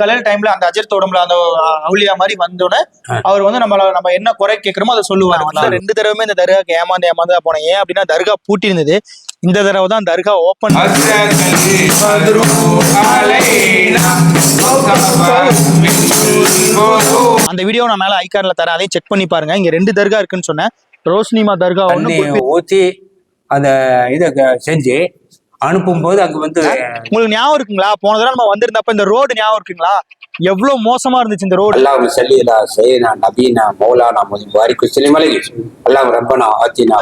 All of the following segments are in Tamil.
காலையில டைம்ல அந்த அஜர்த் உடம்புல அந்த அவுளியா மாதிரி வந்தோடனே. அவர் வந்து நம்மள நம்ம என்ன குறை கேட்கிறோமோ அதை சொல்லுவாரு. ரெண்டு தடவைமே இந்த தர்காக்கு ஏமாந்து ஏமாந்து தான் போனேன். ஏன் அப்படின்னா தர்கா பூட்டி இருந்தது இந்த தடவை தான் தர்கா ஓபன் அந்த வீடியோ நான் மேல ஐகார்ல தரேன். அதையும் செக் பண்ணி பாருங்க. இங்க ரெண்டு தர்கா இருக்குன்னு சொன்னேன். ரோஸ்னிமா தர்கா ஊத்தி அந்த இதை செஞ்சு அனுப்பும்போது அங்க வந்து உங்களுக்கு ஞாபகம் இருக்குங்களா? போன தடவை நம்ம வந்திருந்தப்ப இந்த ரோடு ஞாபகம் இருக்குங்களா? எவ்வளவு மோசமா இருந்துச்சு இந்த ரோடு? அல்லாஹ் சல்லிலா சையனா நபீனா மௌலானா முதின் வாரி குஸ்லிம் அலைஹி அல்லாஹ் ரப்பனா ஆத்தினா.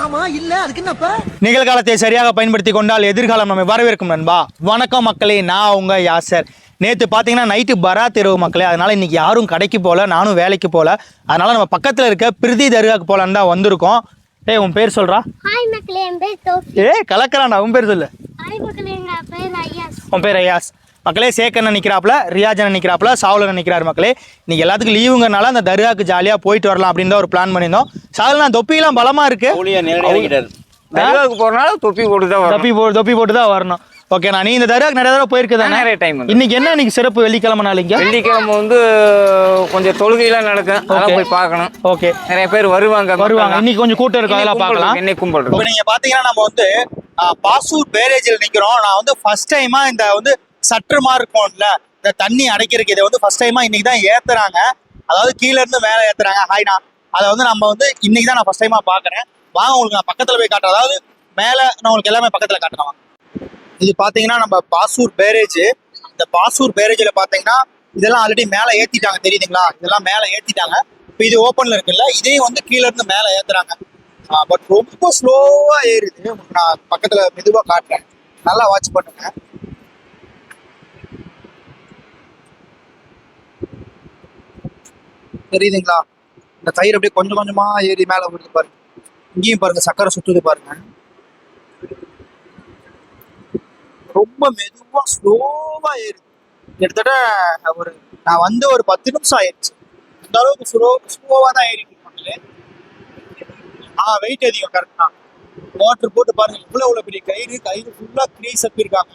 ஆமா இல்ல அதுக்கு என்னப்ப நிகழ்காலத்தை சரியாக பயன்படுத்தி கொண்டால் எதிர்காலம் நம்மை வரவேற்கும் நண்பா. வணக்கம் மக்களே நான் உங்க யாசர். நேற்று பார்த்தீங்கன்னா நைட்டு பராத் இரவு மக்களே அதனால இன்னைக்கு யாரும் கடைக்கு போகல நானும் வேலைக்கு போகல அதனால நம்ம பக்கத்தில் இருக்க பிரிதி தர்காக்கு போகலான்னு தான் வந்திருக்கோம். ஏய் உன் பேர் சொல்றா? ஹாய் மக்களே என் பேர் தோஃபி. ஏ கலக்கறான்டா உன் பேர் சொல்லு. ஹாய் மக்களே எங்க பேர் ஐயாஸ். உன் பேர் ஐயாஸ். மக்களே சேக்கண்ணன் நிற்கிறாப்புல ரியாஜன் நிற்கிறாப்புல சாவுலன் நிற்கிறாரு மக்களே. இன்னைக்கு எல்லாத்துக்கும் லீவுங்கனால அந்த தர்காக்கு ஜாலியாக போயிட்டு வரலாம் அப்படின்னு தான் ஒரு பிளான் பண்ணியிருந்தோம். சாவுலன் தொப்பிலாம் பலமாக இருக்கு. தர்காவுக்கு போறனால தொப்பி போட்டு தான் தொப்பி போட்டு தொப்பி போட்டு தான் வரணும். ஓகே நான் நீ இந்த தர்காக்கு நிறைய தடவை போயிருக்கேன் நிறைய வந்து. இன்னைக்கு என்ன இன்னைக்கு சிறப்பு வெள்ளிக்கிழமை நாளைக்கு வெள்ளிக்கிழமை வந்து கொஞ்சம் தொழுகையெல்லாம் நடக்கும் அதெல்லாம். போய் பார்க்கணும். ஓகே நிறைய பேர் வருவாங்க வருவாங்க. இன்னைக்கு கொஞ்சம் கூட்டம் இருக்கும் அதெல்லாம் பார்க்கலாம். இன்னைக்கு கும்பல் இப்போ நீங்க பாத்தீங்கன்னா நம்ம வந்து பாசூர் பேரேஜில் நிக்கிறோம். நான் வந்து ஃபர்ஸ்ட் டைமா இந்த வந்து சற்றுமா இருக்கும்ல இந்த தண்ணி அடைக்கிறதுக்கு இதை வந்து ஃபர்ஸ்ட் டைமா இன்னைக்கு தான் ஏத்துறாங்க. அதாவது கீழ இருந்து மேல ஏத்துறாங்க. ஹாய்னா அதை வந்து நம்ம வந்து இன்னைக்கு தான் நான் ஃபர்ஸ்ட் டைமா பாக்குறேன் வாங்க உங்களுக்கு நான் பக்கத்துல போய் காட்டுறேன். அதாவது மேல நான் உங்களுக்கு எல்லாமே பக்கத்துல காட்டுறேன். இது பார்த்தீங்கன்னா நம்ம பாசூர் பேரேஜ் இந்த பாசூர் பேரேஜில் பார்த்தீங்கன்னா இதெல்லாம் ஆல்ரெடி மேலே ஏற்றிட்டாங்க தெரியுதுங்களா? இதெல்லாம் மேலே ஏற்றிட்டாங்க இப்போ இது ஓப்பனில் இருக்குல்ல இதையும் வந்து கீழே இருந்து மேலே ஏற்றுறாங்க பட் ரொம்ப ஸ்லோவாக ஏறுது. உங்களுக்கு நான் பக்கத்தில் மெதுவாக காட்டுறேன். நல்லா வாட்ச் பண்ணுங்க. தெரியுதுங்களா? இந்த தயிர் அப்படியே கொஞ்சம் கொஞ்சமாக ஏறி மேலே விடுது பாருங்க. இங்கேயும் பாருங்க சக்கரை சுற்றுது பாருங்க. ரொம்ப மெதுவா ஸ்லோவா ஏறுது. கிட்டத்தட்ட ஒரு நான் வந்து ஒரு பத்து நிமிஷம் ஆயிடுச்சு அந்த அளவுக்கு ஸ்லோ ஸ்லோவா தான் ஏறிட்டு இருப்பாங்களே ஆ வெயிட் அதிகம் கரெக்டாக மோட்ரு மோட்டர் போட்டு பாருங்க இவ்வளவு இவ்வளவு பெரிய கயிறு கயிறு ஃபுல்லா கிரீஸ் அப்பிருக்காங்க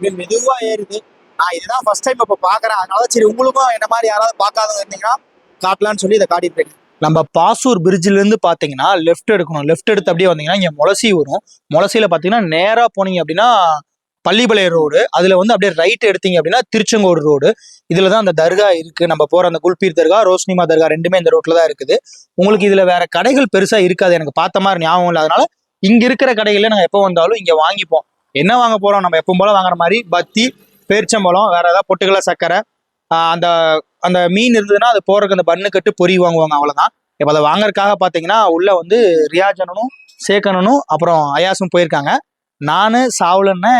இது மெதுவா ஏறுது. நான் இதுதான் ஃபர்ஸ்ட் டைம் இப்போ பாக்குறேன். அதனால சரி உங்களுக்கும் என்ன மாதிரி யாராவது பார்க்காதவங்க இருந்தீங்கன்னா காட்டலாம்னு சொல்லி இதை காட்டிட்டு இருக்கேன் நம்ம பாசூர் பிரிட்ஜிலேருந்து பார்த்தீங்கன்னா லெஃப்ட் எடுக்கணும். லெஃப்ட் எடுத்து அப்படியே வந்தீங்கன்னா இங்கே முளசி வரும். முளசியில் பார்த்தீங்கன்னா நேராக போனீங்க அப்படின்னா பள்ளிப்பாளையம் ரோடு அதில் வந்து அப்படியே ரைட் எடுத்தீங்க அப்படின்னா திருச்செங்கோடு ரோடு இதில் தான் அந்த தர்கா இருக்குது நம்ம போகிற அந்த குல்பீர் தர்கா ரோஸ்னிமா தர்கா ரெண்டுமே இந்த ரோட்டில் தான் இருக்குது. உங்களுக்கு இதில் வேற கடைகள் பெருசாக இருக்காது. எனக்கு பார்த்த மாதிரி ஞாபகம் இல்லை. அதனால இங்கே இருக்கிற கடைகளில் நாங்கள் எப்போ வந்தாலும் இங்கே வாங்கிப்போம். என்ன வாங்க போகிறோம் நம்ம எப்பவும் போல வாங்குற மாதிரி பத்தி பேரிச்சம்பழம் வேற ஏதாவது பொட்டுக்கல சக்கரை அந்த அந்த மீன் இருந்ததுன்னா அது போறதுக்கு அந்த பண்ணு கட்டு பொறி வாங்குவாங்க. அவ்வளோதான் இப்போ அதை வாங்குறதுக்காக பார்த்தீங்கன்னா உள்ள வந்து ரியாஜனனும் சேக்கனனும் அப்புறம் அயாசும் போயிருக்காங்க. நானு சாவுலன்னு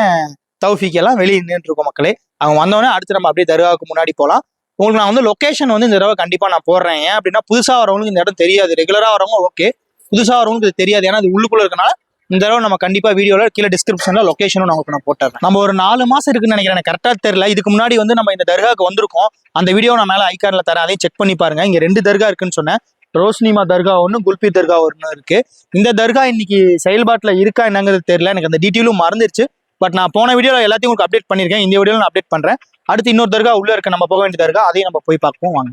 தௌஃபிக் எல்லாம் வெளியே நின்றுட்டு இருக்கோம் மக்களே. அவங்க வந்தோடனே அடுத்து நம்ம அப்படியே தருகாவுக்கு முன்னாடி போகலாம் உங்களுக்கு நான் வந்து லொகேஷன் வந்து இந்த தடவை கண்டிப்பாக நான் போடுறேன். ஏன் அப்படின்னா புதுசாக வரவங்களுக்கு இந்த இடம் தெரியாது. ரெகுலராக வரவங்க ஓகே புதுசாக வரவங்களுக்கு இது தெரியாது. ஏன்னா அது உள்ளுக்குள்ள இருக்கனால இந்த தடவை நம்ம கண்டிப்பா வீடியோல கீழே டிஸ்கிரிப்ஷன்ல லொகேஷனும் நான் உங்களுக்கு நான் போட்டுறேன். நம்ம ஒரு நாலு மாசம் இருக்குன்னு நினைக்கிறேன் எனக்கு கரெக்டா தெரியல. இதுக்கு முன்னாடி வந்து நம்ம இந்த தர்காவுக்கு வந்திருக்கோம். அந்த வீடியோ நான் மேல ஐகார்ல தரேன். அதையும் செக் பண்ணி பாருங்க. இங்க ரெண்டு தர்கா இருக்குன்னு சொன்னேன். ரோஸ்னிமா தர்கா ஒன்று குல்பி தர்கா ஒன்று இருக்கு. இந்த தர்கா இன்னைக்கு செயல்பாட்டில் இருக்கா என்னங்கிறது தெரியல. எனக்கு அந்த டீட்டெயிலும் மறந்துருச்சு. பட் நான் போன வீடியோவில் எல்லாத்தையும் உங்களுக்கு அப்டேட் பண்ணியிருக்கேன் இந்த வீடியோவில் நான் அப்டேட் பண்றேன். அடுத்து இன்னொரு தர்கா உள்ளே இருக்க. நம்ம போக வேண்டிய தர்கா அதையும் நம்ம போய் பார்ப்போம். வாங்க.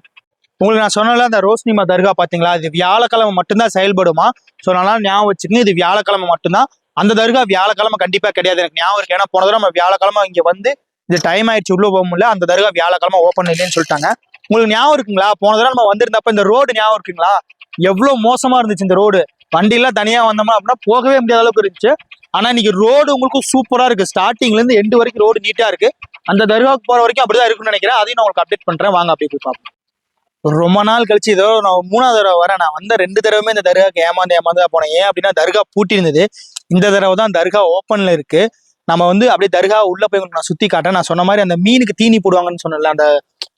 உங்களுக்கு நான் சொன்னல அந்த ரோஸ்னிமா தர்கா பார்த்தீங்களா இது வியாழக்கிழமை மட்டும்தான் செயல்படுமா? ஸோ நல்லா ஞாபகம் வச்சுக்கோங்க இது வியாழக்கிழமை மட்டும்தான். அந்த தர்கா வியாழக்கிழமை கண்டிப்பாக கிடையாது. எனக்கு ஞாபகம் இருக்கு. ஏன்னா போன தடவை நம்ம வியாழக்கிழமை இங்கே வந்து இது டைம் ஆயிடுச்சு உள்ளே போக முடியல. அந்த தர்கா வியாழக்கிழமை ஓப்பன் இல்லைன்னு சொல்லிட்டாங்க. உங்களுக்கு ஞாபகம் இருக்குங்களா? போன தடவை நம்ம வந்திருந்தப்ப இந்த ரோடு ஞாபகம் இருக்குங்களா? எவ்வளவு மோசமா இருந்துச்சு இந்த ரோடு வண்டியெல்லாம் தனியா வந்தோம்னா அப்படின்னா போகவே முடியாத அளவுக்கு இருந்துச்சு. ஆனா இன்னைக்கு ரோடு உங்களுக்கு சூப்பரா இருக்கு. ஸ்டார்டிங்ல இருந்து எண்டு வரைக்கும் ரோடு நீட்டா இருக்கு. அந்த தர்காவுக்கு போற வரைக்கும் அப்படிதான் இருக்குன்னு நினைக்கிறேன். அதையும் நான் உங்களுக்கு அப்டேட் பண்றேன். வாங்க அப்படி போய் பார்ப்போம். ரொம்ப நாள் கழிச்சு இதோ நான் மூணாவது தடவை வரேன். நான் வந்த ரெண்டு தடவைமே இந்த தர்காவுக்கு ஏமாந்து ஏமாந்து தான் போனேன். ஏன் அப்படின்னா தர்கா பூட்டி இருந்தது. இந்த தடவை தான் தர்கா ஓப்பன்ல இருக்கு. நம்ம வந்து அப்படியே தர்கா உள்ள போய் உங்களுக்கு நான் சுத்தி காட்டேன் நான் சொன்ன மாதிரி அந்த மீனுக்கு தீனி போடுவாங்கன்னு சொன்னல அந்த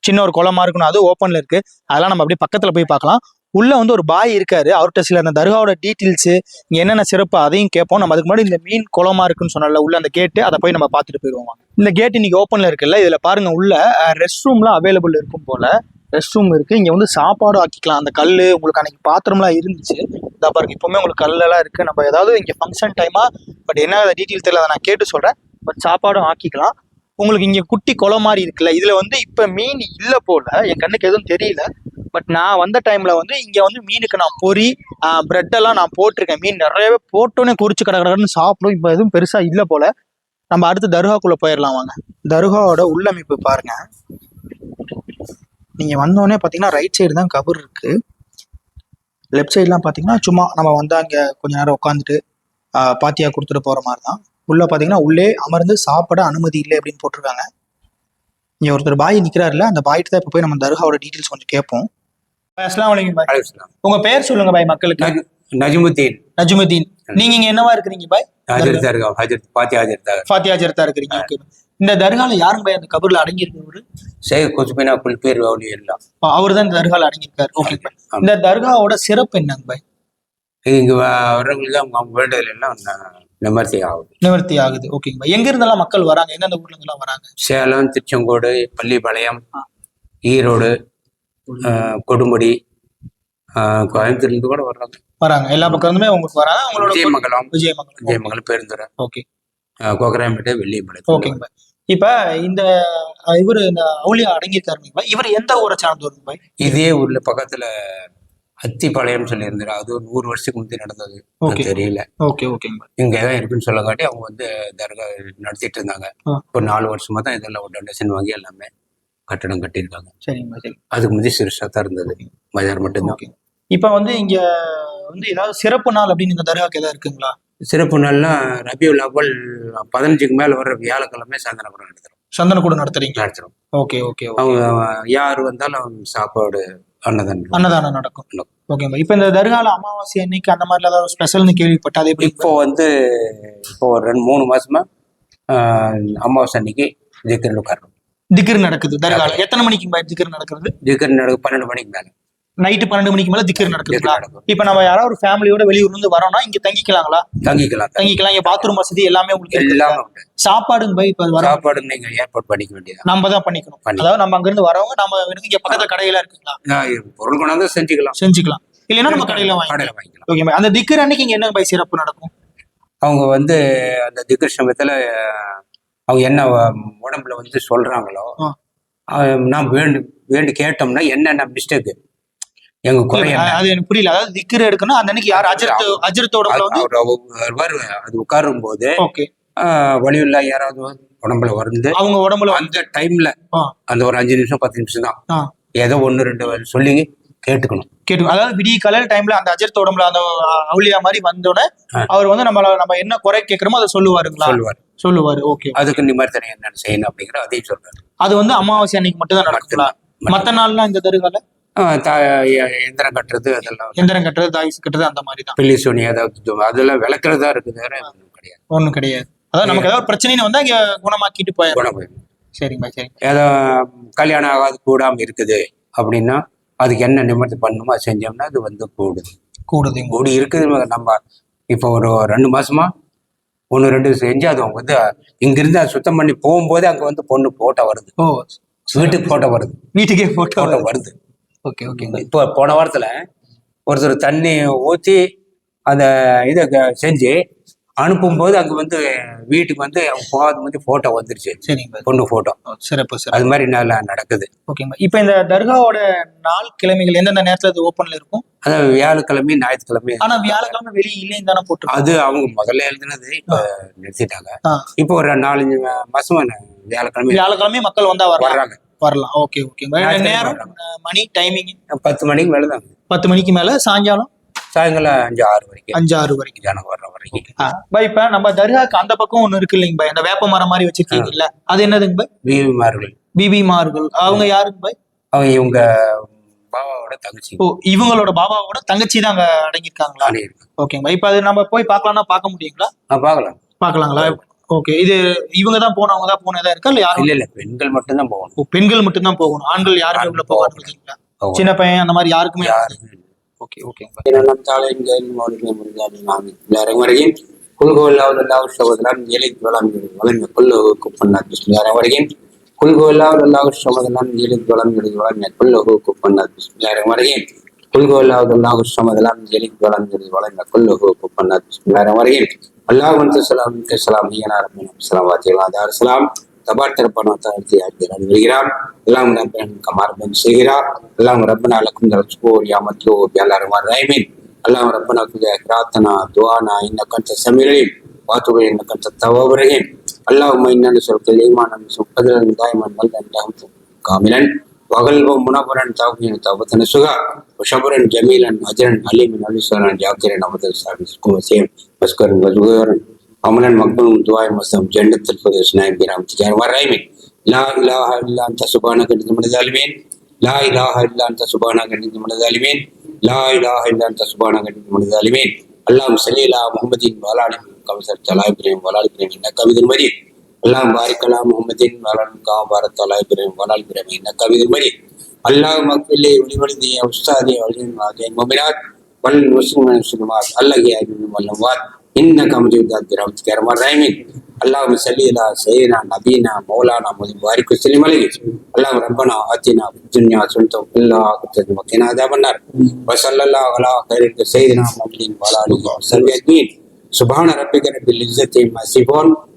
சின்ன ஒரு குளமா இருக்கணும் அது ஓப்பன்ல இருக்கு. அதெல்லாம் நம்ம அப்படியே பக்கத்துல போய் பார்க்கலாம். உள்ள வந்து ஒரு பாய் இருக்காரு. அவர்கிட்ட சில அந்த தர்காவோட டீட்டெயில்ஸ் இங்க என்னென்ன சிறப்பு அதையும் கேட்போம். நம்ம அதுக்கு முன்னாடி இந்த மீன் குளமா இருக்குன்னு சொன்னல உள்ள அந்த கேட்டு அதை போய் நம்ம பார்த்துட்டு போயிடுவோம். இந்த கேட் இன்னைக்கு ஓப்பன்ல இருக்குல்ல இதுல பாருங்க உள்ள ரெஸ்ட் ரூம்லாம் அவைலபிள் இருக்கும் போல. ரெஸ்ட் ரூம் இருக்குது இங்கே வந்து சாப்பாடு ஆக்கிக்கலாம். அந்த கல் உங்களுக்கு அன்னைக்கு பாத்திரம்லாம் இருந்துச்சு. இதாக பாருங்க இப்பவுமே உங்களுக்கு கல்லெல்லாம் இருக்குது நம்ம ஏதாவது இங்கே ஃபங்க்ஷன் டைமாக பட் என்ன டீட்டெயில் தெரியல அதை நான் கேட்டு சொல்கிறேன் பட் சாப்பாடும் ஆக்கிக்கலாம். உங்களுக்கு இங்கே குட்டி குளம் மாதிரி இருக்குல்ல இதில் வந்து இப்போ மீன் இல்லை போல். என் கண்ணுக்கு எதுவும் தெரியல. பட் நான் வந்த டைமில் வந்து இங்கே வந்து மீனுக்கு நான் பொரி ப்ரெட்டெல்லாம் எல்லாம் நான் போட்டிருக்கேன். மீன் நிறையவே போட்டோன்னே குறிச்சு கடை கடைன்னு சாப்பிடும். இப்போ எதுவும் பெருசாக இல்லை போல். நம்ம அடுத்து தர்காக்குள்ள போயிடலாம் வாங்க. தர்காவோட உள்ளமைப்பு பாருங்கள் நீங்க வந்தோடனே பாத்தீங்கன்னா ரைட் சைடு தான் கபர் இருக்கு. லெஃப்ட் சைட்லாம் பார்த்தீங்கன்னா சும்மா நம்ம வந்து அங்கே கொஞ்ச நேரம் உட்காந்துட்டு பாத்தியா கொடுத்துட்டு போகிற மாதிரி தான். உள்ளே பார்த்தீங்கன்னா உள்ளே அமர்ந்து சாப்பிட அனுமதி இல்லை அப்படின்னு போட்டிருக்காங்க. இங்கே ஒருத்தர் பாய் நிற்கிறாருல அந்த பாய்ட்டு தான் இப்போ போய் நம்ம தர்காவோட டீட்டெயில்ஸ் கொஞ்சம் கேட்போம். அஸ்லாம் வலைக்கம் பாய். உங்கள் பேர் சொல்லுங்க பாய் மக்களுக்கு. நஜ்- நஜ்முத்தீன். நஜ்முதீன் நீங்க இங்க என்னவா இருக்கிறீங்க பாய்? ஹஜரத் தர்கா. ஹஜரத் பாத்தி ஹஜரத் தர்கா. ஃபாத்தியா ஜெர்தா இருக்கிறீங்க ஓகே இந்த தர்கால யாருங்க பாய் அந்த கபர்ல அடங்கி இருக்கிறவரு ஷேக் குஸ்பினா குல்பேர் வவுலி எல்லாம் அவர் தான் இந்த தர்கால அடங்கியிருக்காரு. Okay bye. ஆமா. இந்த தர்காவோட சிறப்பு என்னங்க பாய்? இங்க வர்றவங்களுக்கு அவங்க வேண்டதுல எல்லாம் நிவர்த்தி ஆகுது. நிவர்த்தி ஆகுது. ஓகேங்க பாய். எங்க இருந்தெல்லாம் மக்கள் வராங்க? எந்தெந்த ஊர்ல இருந்தெல்லாம் வராங்க? சேலம் திருச்செங்கோடு பள்ளிப்பாளையம் ஈரோடு கொடுமுடி. கோயம்புத்தூர்லேருந்து கூட வர்றாங்க. வராங்க. எல்லா பக்கம் இருந்துமே உங்களுக்கு வராங்க அவங்களோட விஜயமங்கலம். விஜயமங்கலம். விஜயமங்கலம் பெருந்துறை. ஓகே. கோகராம்பேட்டை வெள்ளியம்பலை ஓகேங்க இப்ப இந்த இவரு இந்த அவுளியா அடங்கியிருக்காருங்க இவர் எந்த ஊரை சார்ந்தவருங்க பாய்? இதே ஊர்ல பக்கத்துல அத்திப்பாளையம் சொல்லி இருந்தாரு அது ஒரு நூறு வருஷத்துக்கு முந்தி நடந்தது. தெரியல. ஓகே ஓகேங்க இங்க தான் இருக்குன்னு சொல்லங்காட்டி அவங்க வந்து தர்கா நடத்திட்டு இருந்தாங்க. இப்போ நாலு வருஷமா தான் இதெல்லாம் ஒரு டொனேஷன் வாங்கி எல்லாமே கட்டடம் கட்டியிருக்காங்க. சரிங்க அதுக்கு முந்தி சிறுசா தான் இருந்தது பஜார் மட்டும்தான். இப்ப வந்து இங்க வந்து ஏதாவது சிறப்பு நாள் அப்படின்னு இந்த தர்காக்கு ஏதாவது இருக்குங்களா? சிறப்பு நாள்னா ரபியுல் அவ்வல் பதினஞ்சுக்கு மேல வர்ற வியாழக்கிழமை சாயந்தரம் நடத்துறோம். சந்தன கூட நடத்துறீங்க? நடத்துறோம். ஓகே ஓகே அவங்க யார் வந்தாலும் சாப்பாடு அன்னதானம். அன்னதானம் நடக்கும். ஓகே இப்ப இந்த தர்கால அமாவாசை அன்னைக்கு அந்த மாதிரி ஏதாவது ஸ்பெஷல்னு கேள்விப்பட்டா அது எப்படி? இப்போ வந்து இப்போ ஒரு ரெண்டு மூணு மாசமா அமாவாசை அன்னைக்கு திக்கர் உட்காரோம் திக்ர் நடக்குது தர்கால. எத்தனை மணிக்கு திக்ர் நடக்குது திக்கர் நடக்கு பன்னெண்டு மணிக்கு மேல. நைட்டு பன்னெண்டு மணிக்கு மேல திக்ர் நடக்குதுங்களா? இப்ப நம்ம யாராவது ஒரு ஃபேமிலியோட வெளியூர்ல இருந்து வரோம்னா இங்க தங்கிக்கலாங்களா? தங்கிக்கலாம். தங்கிக்கலாம். இங்க பாத்ரூம் வசதி எல்லாமே உங்களுக்கு எல்லாமே சாப்பாடுங்க போய் இப்ப வர சாப்பாடு நீங்க ஏற்பாடு பண்ணிக்க வேண்டியதான் நம்ம தான் பண்ணிக்கணும். பண்ணி. அதாவது நம்ம அங்க இருந்து வரவங்க நம்ம இங்க பக்கத்துல கடையில இருக்குங்களா? பொருள் கொண்டாந்து செஞ்சுக்கலாம். செஞ்சுக்கலாம். இல்லைன்னா நம்ம கடையில வாங்கிக்கலாம். வாங்கிக்கலாம். ஓகே அந்த திக்கர் அன்னைக்கு இங்க என்ன பாய் சிறப்பு நடக்கும்? அவங்க வந்து அந்த திக்கர் சமயத்துல அவங்க என்ன உடம்புல வந்து சொல்றாங்களோ நான் வேண்டு வேண்டி கேட்டோம்னா என்னென்ன மிஸ்டேக் எங்க குறை இல்ல, என்ன அது எனக்கு புரியல. அதாவது திக்கர் எடுக்கணும். அந்த அன்னைக்கு யார் அஜர்த்து அஜர்த்து உடம்புல வந்து அவர் அவர் வருவார். அது உட்காரும் போது ஓகே வழியுள்ள யாராவது உடம்புல வந்து அவங்க உடம்புல அந்த டைம்ல. அந்த ஒரு அஞ்சு நிமிஷம் பத்து நிமிஷம் தான். ஏதோ ஒண்ணு ரெண்டு வரி சொல்லி கேட்டுக்கணும். கேட்டு அதாவது விடிய காலையில டைம்ல அந்த அஜர்த்து உடம்புல அந்த அவுளியா மாதிரி வந்தோடனே. அவர் வந்து நம்மள நம்ம என்ன குறை கேட்கிறோமோ அதை சொல்லுவாருங்களா? சொல்லுவார். சொல்லுவாரு. ஓகே அதுக்கு நிமர்த்தனை என்னென்ன செய்யணும் அப்படிங்கிற அதையும் சொல்றாரு. அது வந்து அமாவாசை அன்னைக்கு மட்டும் தான். மட்டும்தான். மத்த நாள்லாம் இந்த தருகால? எந்திரம் கட்டுறது அதெல்லாம் எந்திரம் கட்டுறது தாய்ஸ் கட்டுறது அந்த மாதிரி தான் பில்லி சோனி அதாவது அதெல்லாம் விளக்குறதா இருக்குது ஒண்ணும் கிடையாது. ஒண்ணும் கிடையாது. அதாவது நமக்கு ஏதாவது பிரச்சனைன்னு வந்தா இங்க குணமாக்கிட்டு போயிடும் குணம் போயிடும். சரிங்க சரி ஏதோ கல்யாணம் ஆகாது கூடாம இருக்குது அப்படின்னா அதுக்கு என்ன நிமிர்த்தி பண்ணணுமோ அது செஞ்சோம்னா அது வந்து கூடுது. கூடுதுங்க கூடி இருக்குது நம்ம இப்போ ஒரு ரெண்டு மாசமா ஒன்று ரெண்டு செஞ்சு அது அவங்க வந்து இங்கிருந்து அதை சுத்தம் பண்ணி போகும்போதே அங்கே வந்து பொண்ணு போட்டோ வருது. ஓ வீட்டுக்கு போட்டோ வருது. வீட்டுக்கே போட்டோ போட்டோ வருது. ஓகே ஓகேங்க இப்போ போன வாரத்தில் ஒருத்தர் தண்ணி ஊற்றி அந்த இதை செஞ்சு அனுப்பும்போது அங்கே வந்து வீட்டுக்கு வந்து அவங்க போகாத வந்து ஃபோட்டோ வந்துருச்சு. சரிங்க பொண்ணு ஃபோட்டோ சிறப்பு சிறப்பு. அது மாதிரி நல்லா நடக்குது. ஓகேங்க இப்போ இந்த தர்காவோட நாள் கிழமைகள் எந்தெந்த நேரத்துல அது ஓப்பன்ல இருக்கும்? அதான் வியாழக்கிழமை ஞாயிற்றுக்கிழமை. ஆனா வியாழக்கிழமை வெளியே இல்லைன்னு தானே போட்டுருக்கோம். அது அவங்க முதல்ல எழுதுனது இப்போ நிறுத்திட்டாங்க. இப்போ ஒரு நாலஞ்சு மாசமா வியாழக்கிழமை வியாழக்கிழமை மக்கள் வந்தா வர்றாங்க. வரலாம். ஓகே ஓகே நேரம் மணி டைமிங் பத்து மணிக்கு மேலே தான் பத்து மணிக்கு மேல? சாயங்காலம்? சாயங்காலம் அஞ்சு ஆறு வரைக்கும். அஞ்சு ஆறு வரைக்கும். ஜனம் வர்ற வரைக்கும். பாய் இப்ப நம்ம தர்காக்கு அந்த பக்கம் ஒண்ணு இருக்கு இல்லைங்க பாய் அந்த வேப்ப மரம் மாதிரி வச்சிருக்கீங்கல்ல. அது என்னதுங்க பாய் வீவிமார்கள் பிபி மார்கள். அவங்க யாருங்க பாய் அவங்க இவங்க பாபாவோட தங்கச்சி. ஓ இவங்களோட பாபாவோட தங்கச்சி தான் அங்க அடங்கியிருக்காங்களா. ஓகேங்க பாய் இப்ப அது நம்ம போய் பார்க்கலாம்னா பார்க்க முடியுங்களா? பார்க்கலாம். பார்க்கலாங்களா? ஓகே இது இவங்க தான் போனவங்க தான் போனதா இருக்கா? இல்ல யாரும் இல்ல இல்ல பெண்கள் மட்டும் தான் போகணும் பெண்கள் மட்டும் தான் போகணும். ஆண்கள் யாருமே உள்ள போகாது சின்ன பையன் அந்த மாதிரி யாருக்குமே ஓகே ஓகே என்னெல்லாம் தாழை முடிஞ்சு வரைக்கும் குல்கோல்லாவில் எல்லா சோதலாம் ஏழைக்கு வளம் அவன் கொள்ள குப்பண்ணார் வரைக்கும் குல்கோல்லாவில் எல்லா சோதலாம் ஏழைக்கு வளம் எழுதுவான் கொள்ள குப்பண்ணார் வரைக்கும் குல்கோல்லாவில் எல்லா சோதலாம் ஏழைக்கு வளம் எழுதுவான் கொள்ள குப்பண்ணார் வரைக்கும் அல்லாஹ் வந்து சலாம் சலாம் ஈனார் சலாம் வாத்தியலாம் அதார் சலாம் தபார் தரப்பானத்தை எல்லாம் ரப்பன் கமார்பன் செய்கிறார். எல்லாம் ரப்பன் அலக்கும் தரச்சுக்கோ யாமத்லோ எல்லாரும் ரைமீன் எல்லாம் ரப்பன் அக்குதே கிராத்தனா துவானா இன்ன கண்ட சமீரலீம் வாத்துகை இன்ன கண்ட தவபரகீம் அல்லாஹ் இன்னன்னு சொல் கலீமானன் சுப்பதில் தாய்மன் வல்ல காமிலன். வகல்வ முனபரன் தாக்குயின் தபத்தன சுகா உஷபரன் ஜமீலன் அஜரன் அலிமின் அலிஸ்வரன் ஜாக்கிரன் அமதல் சாமிஸ்குமசேம் மஸ்கரன் வஜுகரன் அமலன் மக்பனும் துவாய் மசம் ஜெண்டத்தில் புதர் ஸ்நாயம் பிராம் திஜான் லா இலாஹ இல்லா அந்த சுபான கணித்து மனதாலுவேன் லா இலாஹ இல்லா அந்த சுபான கணித்து மனதாலுவேன் லா இலாஹ இல்லா அந்த சுபான கணித்து மனதாலுவேன் அல்லாம் சலீலா முகமதின் வாலாடி கவுசர் தலாய் பிரேம் வலாடி பிரேம் என்ன கவிதன் மரியன் على محمد وعلى ال محمد كما صليت على ابراهيم وعلى ال ابراهيم انك حميد مجيد اللهم بارك على محمد وعلى ال كما باركت على ابراهيم وعلى ال ابراهيم انك حميد مجيد اللهم اغفر لي ولوالدي واستاذي والجن المؤمنات والمسلمين والمسلمات الله يعين والاموات انك مجيب ذات برحمتك يا ارحم الراحمين اللهم صل على سيدنا نبينا مولانا محمد بارك وسلم عليه اللهم ربنا اتنا في الدنيا حسنه وفي الاخره وقنا عذاب النار وصلى الله على خير سيدنا محمد وعلى اله وصحبه اجمعين سبحان ربك رب العزه عما يصفون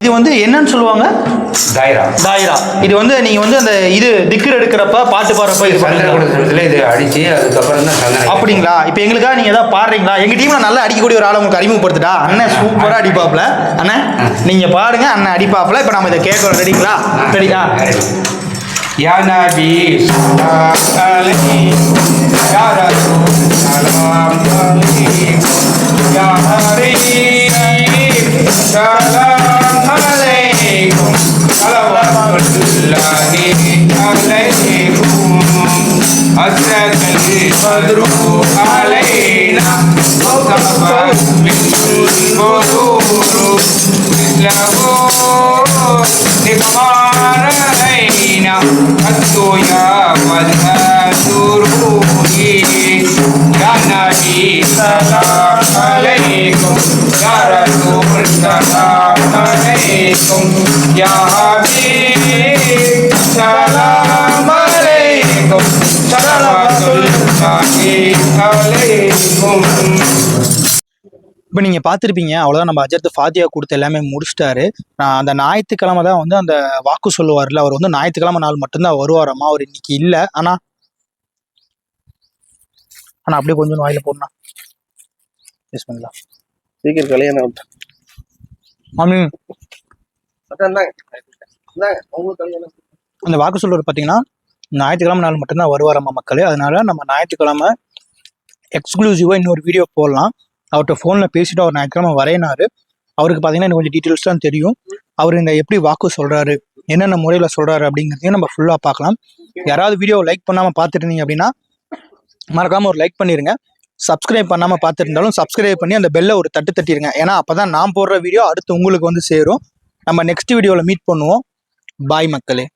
இது வந்து என்னன்னு சொல்லுவாங்க? தாயிரா. தாயிரா. இது வந்து நீங்க வந்து அந்த இது திக்கர் எடுக்கிறப்ப பாட்டு பாடுறப்ப இது சந்திரகுடத்துல இது அடிச்சு அதுக்கப்புறம் தான் அப்படிங்களா? இப்போ எங்களுக்காக நீங்க ஏதாவது பாடுறீங்களா? எங்க டீம்ல நல்லா அடிக்கக்கூடிய ஒரு ஆளை உங்களுக்கு அறிமுகப்படுத்துடா அண்ணன் சூப்பரா அடிப்பாப்ல. அண்ணன் நீங்க பாருங்க அண்ணன் அடிப்பாப்ல. இப்போ நம்ம இதை கேட்கறோம். ரெடிங்களா ரெடியா யா நபி யா حتى يا والهدر يا نبي سلام عليكم يا رسول سلام عليكم يا حبيب سلام عليكم صلوات الله عليكم இப்போ நீங்கள் பார்த்துருப்பீங்க அவ்வளோதான் நம்ம அஜர்த்து ஃபாத்தியா கொடுத்து எல்லாமே முடிச்சிட்டாரு. நான் அந்த ஞாயிற்றுக்கிழமை தான் வந்து அந்த வாக்கு சொல்லுவார்ல அவர் வந்து ஞாயிற்றுக்கிழமை நாள் மட்டும்தான் வருவாராம்மா அவர் இன்னைக்கு இல்லை. ஆனா ஆனால் அப்படியே கொஞ்சம் வாயில போடணும் யூஸ் பண்ணலாம் சீக்கிரம் கல்யாணம் மாமி. அதான் இந்தாங்க. இந்தாங்க, உங்களுக்கு கல்யாணம். அந்த வாக்கு சொல்லுவார் பார்த்தீங்கன்னா ஞாயிற்றுக்கிழமை நாள் மட்டும்தான் வருவாராம்மா மக்களே? அதனால நம்ம ஞாயிற்றுக்கிழமை எக்ஸ்க்ளூசிவாக இன்னொரு வீடியோ போடலாம். அவர்கிட்ட ஃபோனில் பேசிட்டு அவர் ஞாயிற்றுக்கிழமை வரையினார். அவருக்கு பார்த்தீங்கன்னா எனக்கு கொஞ்சம் டீட்டெயில்ஸ் தான் தெரியும். அவர் இந்த எப்படி வாக்கு சொல்கிறாரு என்னென்ன முறையில் சொல்கிறாரு அப்படிங்கிறதையும் நம்ம ஃபுல்லாக பார்க்கலாம். யாராவது வீடியோ லைக் பண்ணாமல் பார்த்துட்டு இருந்தீங்க அப்படின்னா மறக்காமல் ஒரு லைக் பண்ணிடுங்க சப்ஸ்கிரைப் பண்ணாமல் பார்த்துருந்தாலும் சப்ஸ்கிரைப் பண்ணி அந்த பெல்லை ஒரு தட்டு தட்டிடுங்க ஏன்னா அப்போ தான் நான் போடுற வீடியோ அடுத்து உங்களுக்கு வந்து சேரும். நம்ம நெக்ஸ்ட் வீடியோவில் மீட் பண்ணுவோம். பாய் மக்களே.